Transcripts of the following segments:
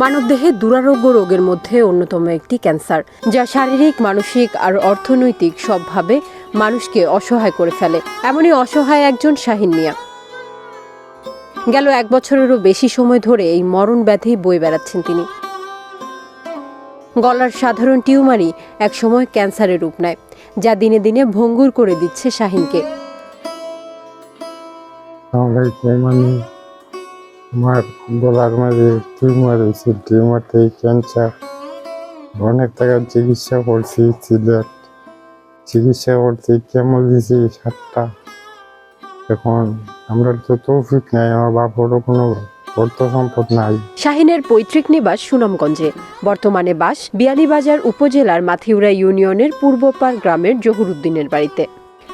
মানবদেহে দুরারোগ্য রোগের মধ্যে অন্যতম একটি ক্যান্সার, যা শারীরিক, মানসিক আর অর্থনৈতিক সবভাবে মানুষকে অসহায় করে ফেলে। এমনই অসহায় একজন শাহিন মিয়া। গেল এক বছরেরও বেশি সময় ধরে এই মরণ ব্যাধি বয়ে বেড়াচ্ছেন তিনি। গলার সাধারণ টিউমারই একসময় ক্যান্সারের রূপ নেয়, যা দিনে দিনে ভঙ্গুর করে দিচ্ছে শাহিনকে। আমার গলার মাঝে টিউমার হয়েছে টিউমার থেকে ক্যান্সার অনেক টাকার চিকিৎসা করছি সিলেট চিকিৎসা করছি, কেমন দিয়েছি সাতটা এখন আমরা তো তৌফিক নাই, আমার বাপরও কোনো সম্পদ নাই। শাহিনের পৈতৃক নিবাস সুনামগঞ্জে। বর্তমানে বাস বিয়ানীবাজার উপজেলার মাথিউরা ইউনিয়নের পূর্বপাড় গ্রামের জহুরুদ্দিনের বাড়িতে।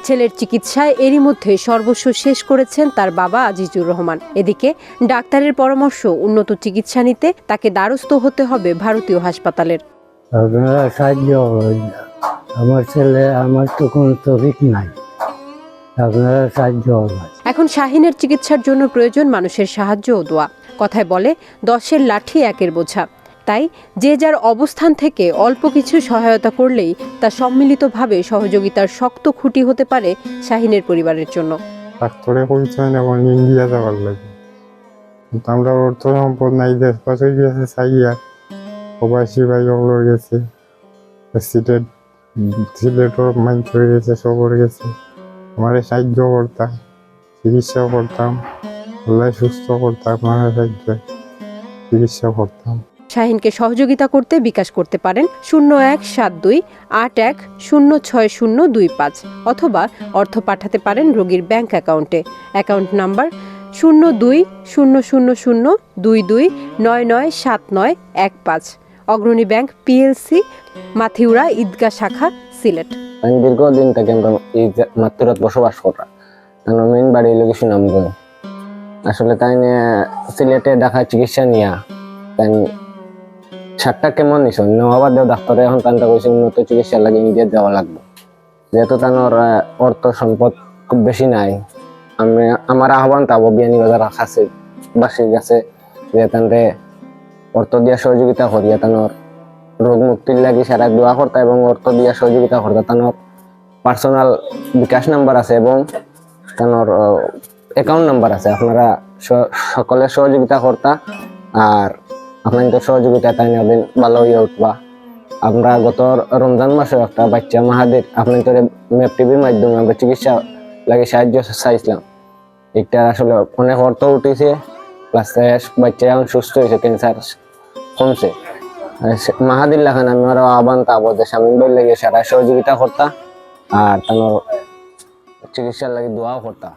ছেলের চিকিৎসায় এরই মধ্যে সর্বস্ব শেষ করেছেন তার বাবা আজিজুর রহমান। এদিকে ডাক্তারের পরামর্শ উন্নত চিকিৎসা নিতে তাকে দ্বারস্থ হতে হবে ভারতীয় হাসপাতালের। আপনারা সাহায্য আমার ছেলে আমার তো কোনো তফিক নাই। আপনারা সাহায্য এখন শাহিনের চিকিৎসার জন্য প্রয়োজন মানুষের সাহায্য ও দোয়া। কথায় বলে দশের লাঠি একের বোঝা। তাই যে যার অবস্থান থেকে অল্প কিছু সহায়তা করলেই তা সম্মিলিতভাবে সহযোগিতার শক্ত খুঁটি হতে পারে শাহিনের পরিবারের জন্য। ডাক্তারে পরিচয় এখন ইন্ডিয়া যাওয়ার লাগে। আমরা অর্থ সম্পদ নাই, দেশ পাশে গেছে চাইয়া প্রবাসী ভাই ওগুলো গেছে। সিলেট সিলেটও মাইন্ড হয়ে গেছে সবর গেছে। আমার সাহায্য করতাম চিকিৎসা করতাম। সুস্থ করতাম, আমার সাহায্য চিকিৎসা করতাম। শাহিনকে সহযোগিতা করতে বিকাশ করতে পারেন শূন্য এক সাত দুই, আট এক, শূন্য ছয় শূন্য দুই পাঁচ অথবা অর্থ পাঠাতে পারেন রোগীর ব্যাংক অ্যাকাউন্টে। অ্যাকাউন্ট নাম্বার শূন্য দুই, শূন্য শূন্য শূন্য দুই দুই, নয় নয় সাত নয় এক পাঁচ। অগ্রণী ব্যাংক পিএলসি, মাথিউরা ঈদগাহ শাখা, সিলেট। আমি দীর্ঘদিন থেকে আমরা এই বসবাস করা আমার মেইন বাড়ি লোক সুনামগঞ্জ আসলে তাই সিলেটে ঢাকা চিকিৎসা নিয়া, তাই সাতটা কেমন নিছ? নেওয়াবার দেও ডাক্তারে এখন তানটা কইছে উন্নত চিকিৎসা লাগে ইন্ডিয়া দেওয়া লাগবে। যেহেতু তানোর অর্থ সম্পদ খুব বেশি নাই। আমি আমার আহ্বান তাবো, বিয়ানি বাজার কাছে বাসির কাছে যে তানরে অর্থ দিয়া সহযোগিতা করিয়া তানোর রোগ মুক্তির লাগি সারা দোয়া করতা এবং অর্থ দিয়া সহযোগিতা করতা তানোর পার্সোনাল বিকাশ নাম্বার আছে এবং তানোর অ্যাকাউন্ট নাম্বার আছে। আপনারা সকলে সহযোগিতা করতা আর আপনাদের সহযোগিতা তাই নিয়ে ভালো হয়ে উঠবা। আমরা গত রমজান মাসে একটা বাচ্চা মাহাদের আপনাদের ম্যাপ টিভির মাধ্যমে আমরা চিকিৎসা লাগে সাহায্য চাইছিলাম। এটা আসলে অনেক অর্থ উঠেছে প্লাস বাচ্চা এখন সুস্থ হয়েছে ক্যান্সার কমছে। মাহাদির লাখান আমি আরও আহ্বান তাবো যে স্বামী বই লেগে সারা সহযোগিতা করতা, আর তানোর চিকিৎসার লাগে দোয়াও করতা।